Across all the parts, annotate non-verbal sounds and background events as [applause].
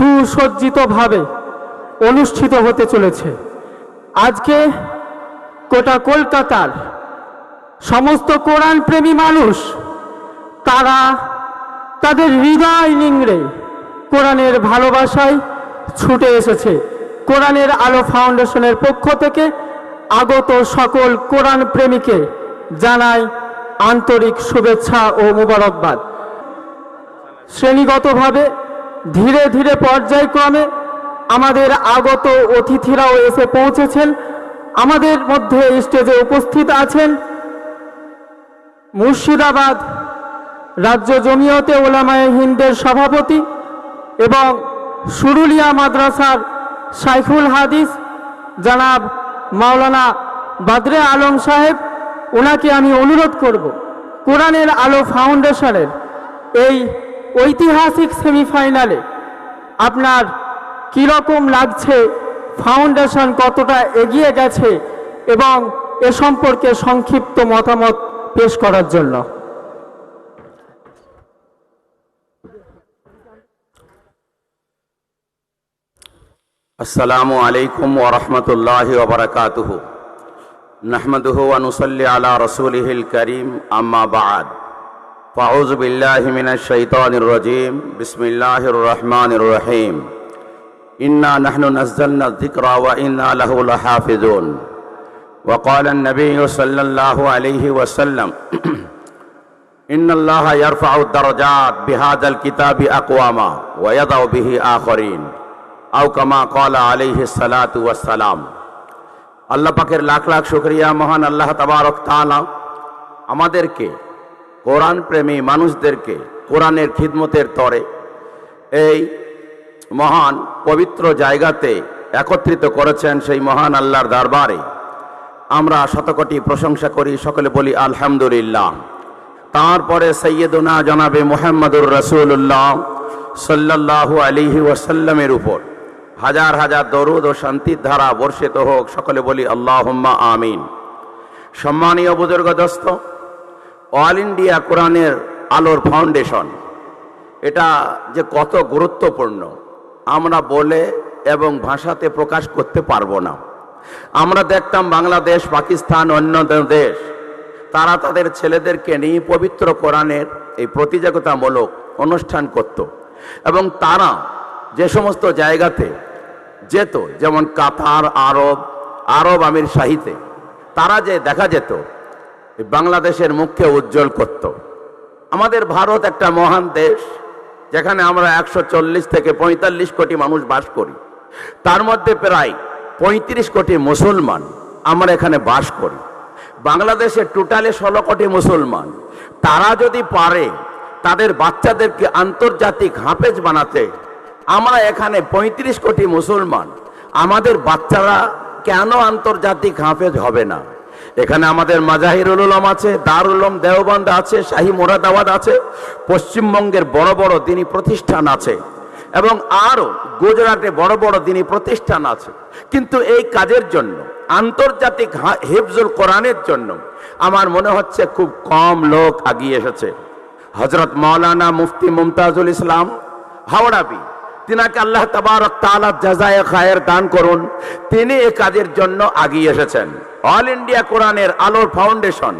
সুসজ্জিতভাবে অনুষ্ঠিত হতে চলেছে। আজকে গোটা কলকাতার সমস্ত কোরআন প্রেমী মানুষ, তারা তাদের হৃদয় নিংড়ে কোরআনের ভালোবাসায় ছুটে এসেছে। কোরআনের আলো ফাউন্ডেশনের পক্ষ থেকে আগত সকল কোরআন প্রেমীকে জানাই আন্তরিক শুভেচ্ছা ও মুবারকবাদ। শ্রেণীগতভাবে ধীরে ধীরে পর্যায়ক্রমে আমাদের আগত অতিথিরাও এসে পৌঁছেছেন। আমাদের মধ্যে স্টেজে উপস্থিত আছেন মুর্শিদাবাদ রাজ্য জমিয়তে ওলামায়ে হিন্দের সভাপতি এবং সুরুলিয়া মাদ্রাসার সাইফুল হাদিস, জানাব মাওলানা বাদরে আলম সাহেব। ওনাকে আমি অনুরোধ করব, কোরআনের আলো ফাউন্ডেশনের এই ঐতিহাসিক সেমিফাইনালে আপনার কীরকম লাগছে? ফাউন্ডেশন কতটা এগিয়ে গেছে? এবং এ সম্পর্কে সংক্ষিপ্ত মতামত পেশ করার জন্য। আসসালামু আলাইকুম ওরহমতুল্লাহ ওবরাকাতহ নাহমদহ ওয়ানুসল্লি আলা রসুলহিল করিম, আম্মা বাদ। بعد فأعوذ بالله من الشيطان الرجيم بسم الله الرحمن الرحيم إنا نحن نزلنا الذكر وإنا له لحافظون وقال النبي صلى الله عليه وسلم [clears throat] إن الله يرفع الدرجات بهذا الكتاب أقواما ويضع به آخرين আও কামা কলা আলাইহি সালাতু ওয়াসসালাম আল্লাহ পাকের লাখ লাখ শুকরিয়া মহান আল্লাহ তাবারক তাআলা আমাদেরকে কোরআন প্রেমী মানুষদেরকে কোরআনের খিদমতের তরে, এই মহান পবিত্র জায়গাতে একত্রিত করেছেন সেই মহান আল্লাহর দরবারে। আমরা শতকটি প্রশংসা করি, সকলে বলি আলহামদুলিল্লাহ। তারপরে সৈয়দুনা জনাবে মোহাম্মদুর রসুল্লাহ সাল্লাল্লাহু আলিহি ওয়াসাল্লামের উপর। হাজার হাজার দরুদ ও শান্তির ধারা বর্ষিত হোক, সকলে বলি আল্লাহুম্মা আমিন। সম্মানীয় বুজুর্গ দোস্ত অল ইন্ডিয়া কোরআনের আলোর ফাউন্ডেশন। এটা যে কত গুরুত্বপূর্ণ, আমরা বলে এবং ভাষাতে প্রকাশ করতে পারব না। আমরা দেখতাম বাংলাদেশ, পাকিস্তান, অন্য দেশ, তারা তাদের ছেলেদেরকে নিয়ে পবিত্র কোরআনের এই প্রতিযোগিতামূলক অনুষ্ঠান করত। এবং তারা যে সমস্ত জায়গাতে যেত, যেমন কাতার, আরব আরব আমির শাহিতে, তারা যে দেখা যেত বাংলাদেশের মুখকে উজ্জ্বল করত। আমাদের ভারত একটা মহান দেশ, যেখানে আমরা একশো চল্লিশ থেকে পঁয়তাল্লিশ কোটি মানুষ বাস করি। তার মধ্যে প্রায় পঁয়ত্রিশ কোটি মুসলমান আমরা এখানে বাস করি। বাংলাদেশে টোটালে ষোলো কোটি মুসলমান। তারা যদি পারে, তাদের বাচ্চাদেরকে আন্তর্জাতিক হাফেজ বানাতে আমরা এখানে ৩৫ কোটি মুসলমান। আমাদের বাচ্চারা কেন আন্তর্জাতিক হাফেজ হবে না? এখানে আমাদের মাজাহিরুল উলম আছে, দারুল উলম দেওবন্দ আছে, শাহী মোরাদাবাদ আছে, পশ্চিমবঙ্গের বড় বড় দিনী প্রতিষ্ঠান আছে এবং আরও গুজরাটে বড় বড় দিনী প্রতিষ্ঠান আছে। কিন্তু এই কাজের জন্য, আন্তর্জাতিক হিফজুল কোরআনের জন্য আমার মনে হচ্ছে খুব কম লোক আগিয়ে এসেছে। হজরত মৌলানা মুফতি মুমতাজুল ইসলাম হাওড়াবি তিনাকে আল্লাহ তাবারক তাআলা জাজায়ে খায়ের দান করুন, তিনি এই কাজের জন্য আগিয়ে এসেছেন। অল ইন্ডিয়া কোরআনের আলোর ফাউন্ডেশন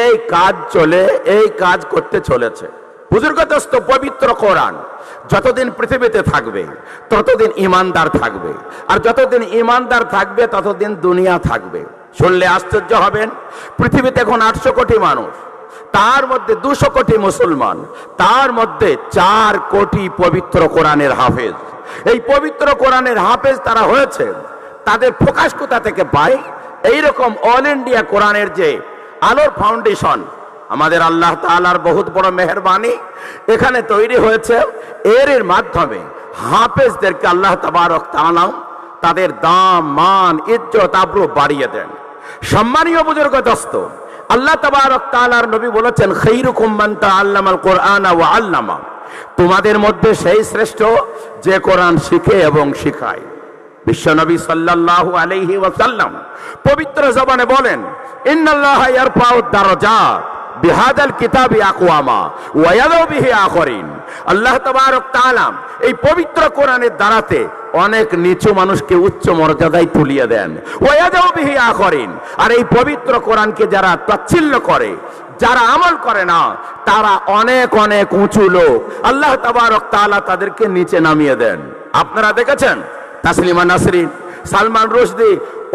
এই কাজ চলে, এই কাজ করতে চলেছে। বুজুর্গদস্ত পবিত্র কোরআন যতদিন পৃথিবীতে থাকবে, ততদিন ইমানদার থাকবে। আর যতদিন ইমানদার থাকবে, ততদিন দুনিয়া থাকবে। শুনলে আশ্চর্য হবেন, পৃথিবীতে এখন আটশো কোটি মানুষ, তার মধ্যে দুশো কোটি মুসলমান, তার মধ্যে চার কোটি পবিত্র কোরআনের হাফেজ। এই পবিত্র কোরআনের হাফেজ তারা হয়েছে, তাদের ফোকাস কোথা থেকে পায়? এইরকম অল ইন্ডিয়া কোরআনের যে আলোর ফাউন্ডেশন আমাদের আল্লাহ তাআলার বহুত বড় মেহরবানি, এখানে তৈরি হয়েছে। এর মাধ্যমে হাফেজদেরকে আল্লাহ তাবারক তাআলা তাদের দাম, মান, ইজ্জত, আব্রু বাড়িয়ে দেন। সম্মানীয় বুজুর্গ দস্ত আল্লাহ তাবারক তাআলার নবী বলেছেন খৈরুকুম মান তাআল্লামাল কোরআনা ওয়া আল্লামা। তোমাদের মধ্যে সেই শ্রেষ্ঠ যে কোরআন শিখে এবং শিখায়। বিশ্বনবী সাল্লাল্লাহু আলাইহি ওয়াসাল্লাম পবিত্র জবানে বলেন, ইন্নাল্লাহ ইয়ারফাউ দারাজাত বিহাদাল কিতাব আকওয়ামা ওয়ায়াদাউ বিহি আখরিন। আল্লাহ তাবারক তাআলা এই পবিত্র কোরআনের দ্বারাতে অনেক নিচু মানুষকে উচ্চ মর্যাদায় তুলিয়ে দেন। ওয়াদাও বিহি আখরিন। আর এই পবিত্র কোরআনকে যারা তাচ্ছিল্য করে, যারা আমল করে না, তারা অনেক অনেক উঁচু লোক। আল্লাহ তাবারক তাআলা তাদেরকে নিচে নামিয়ে দেন। আপনারা দেখেছেন? তাসলিমা নাসরিন, সালমান রুশদি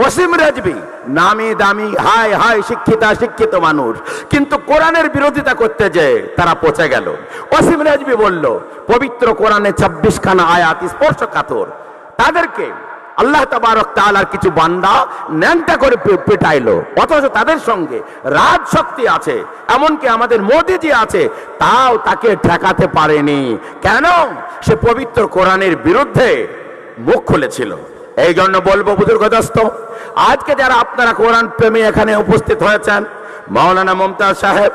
অসীম রেজবি, নামি দামি, হাই হাই, শিক্ষিতা, শিক্ষিত মানুষ। কিন্তু কোরআনের বিরোধিতা করতে যে তারা পচে গেল। অসীম রেজবি বলল, পবিত্র কোরআনে ছাব্বিশ খানা আয়াত, স্পর্শকাতর। তাদেরকে আল্লাহ তাবারক তাআলার কিছু বান্দা ন্যাংটা করে পেটাইলো। অথচ তাদের সঙ্গে রাজ শক্তি আছে, এমনকি আমাদের মোদিজি আছে, তাও তাকে ঠেকাতে পারেনি। কেন? সে পবিত্র কোরআনের বিরুদ্ধে মুখ খুলেছিল। এই জন্য বলব বুজুর্গ দোস্ত আজকে যারা আপনারা কোরআন প্রেমী এখানে উপস্থিত হয়েছেন, মাওলানা মমতাজ সাহেব,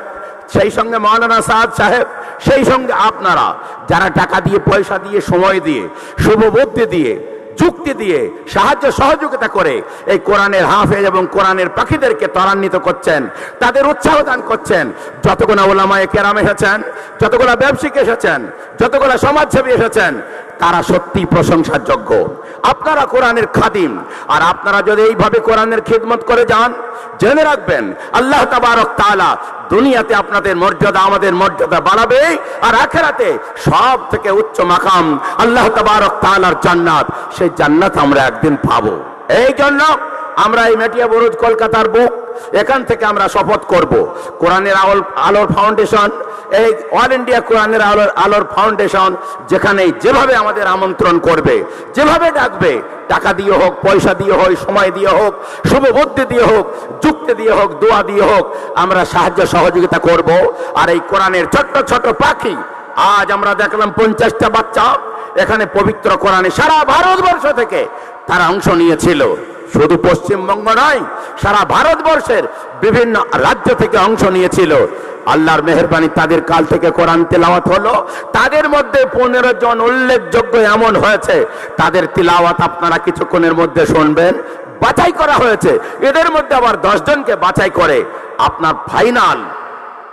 সেই সঙ্গে মাওলানা সাদ সাহেব, সেই সঙ্গে আপনারা যারা টাকা দিয়ে, পয়সা দিয়ে, সময় দিয়ে, শুভ বুদ্ধি দিয়ে, যুক্তি দিয়ে, সাহায্য সহযোগিতা করে এই কোরআনের হাফেজ এবং কোরআনের পাখিদেরকে ত্বরান্বিত করছেন, তাদের উৎসাহ দান করছেন যতগুলো ওলামায় কেরাম এসেছেন যতগুলো ব্যবসায়িক এসেছেন, যতগুলো সমাজসেবী এসেছেন, তারা সত্যি প্রশংসার যোগ্য আপনারা কোরআনের খাদিম, আর আপনারা যদি এইভাবে কোরআনের খিদমত করে যান, জেনে রাখবেন, আল্লাহ তাবারক তাআলা দুনিয়াতে আপনাদের মর্যাদা, আমাদের মর্যাদা বাড়াবে, আর আখেরাতে সব থেকে উচ্চ মাকাম আল্লাহ তাবারক তাআলার জান্নাত, সেই জান্নাত আমরা একদিন পাবো। এই জন্য আমরা এই মেটিয়া বরুজ কলকাতার বুক, এখান থেকে আমরা শপথ করব। কোরআনের আলোর আলোর ফাউন্ডেশন এই অল ইন্ডিয়া কোরআনের আলোর আলোর ফাউন্ডেশন যেখানে যেভাবে আমাদের আমন্ত্রণ করবে, যেভাবে ডাকবে, টাকা দিয়ে হোক, পয়সা দিয়ে হোক, সময় দিয়ে হোক, শুভ বুদ্ধি দিয়ে হোক, যুক্তি দিয়ে হোক, দোয়া দিয়ে হোক, আমরা সাহায্য সহযোগিতা করব। আর এই কোরআনের ছোট্ট ছোট পাখি, আজ আমরা দেখলাম পঞ্চাশটা বাচ্চা, এখানে পবিত্র কোরআনে সারা ভারতবর্ষ থেকে তারা অংশ নিয়েছিল। শুধু পশ্চিমবঙ্গ নয়, সারা ভারতবর্ষের বিভিন্ন রাজ্য থেকে অংশ নিয়েছিল। আল্লাহর মেহরবানি তাদের কাল থেকে কোরআন তেলাওয়াত হলো। তাদের মধ্যে পনেরো জন উল্লেখযোগ্য এমন হয়েছে। তাদের তিলাওয়াত আপনারা কিছুক্ষণের মধ্যে শুনবেন। বাছাই করা হয়েছে। এদের মধ্যে আবার দশ জনকে বাছাই করে আপনার ফাইনাল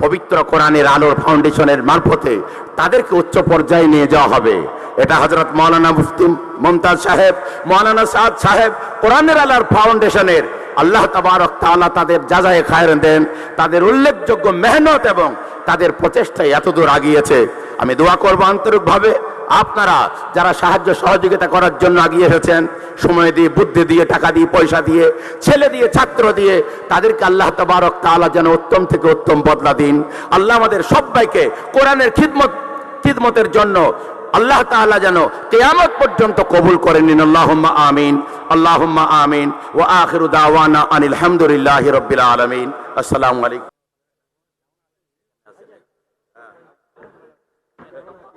পবিত্র কোরআনের আলোর ফাউন্ডেশনের মারফতে তাদেরকে উচ্চ পর্যায়ে নিয়ে যাওয়া হবে। এটা হজরত মৌলানা মুফতি মমতাজ সাহেব, মৌলানা সাদ সাহেব, কোরআনের আলোর ফাউন্ডেশনের আল্লাহ তাবারক তাআলা তাদের যাজায় খায়ের দেন, তাদের উল্লেখযোগ্য মেহনত এবং তাদের প্রচেষ্টায় এতদূর আগিয়েছে। আমি দোয়া করব আন্তরিকভাবে, আপনারা যারা সাহায্য সহযোগিতা করার জন্য আগিয়ে এসেছেন, সময় দিয়ে, বুদ্ধি দিয়ে, টাকা দিয়ে, পয়সা দিয়ে, ছেলে দিয়ে, ছাত্র দিয়ে, তাদেরকে আল্লাহ তবারক তাআলা যেন উত্তম থেকে উত্তম বদলা দিন। আল্লাহ আমাদের সবাইকে কোরআনের খিদমত, খিদমতের জন্য আল্লাহ তাআলা যেন কেয়ামত পর্যন্ত কবুল করেন। নিন আল্লাহুম্মা আমিন। আল্লাহুম্মা আমিন। ও আখিরু দাওয়ানা আনিল হামদুলিল্লাহি রাব্বিল আলমিন। আসসালামু আলাইকুম।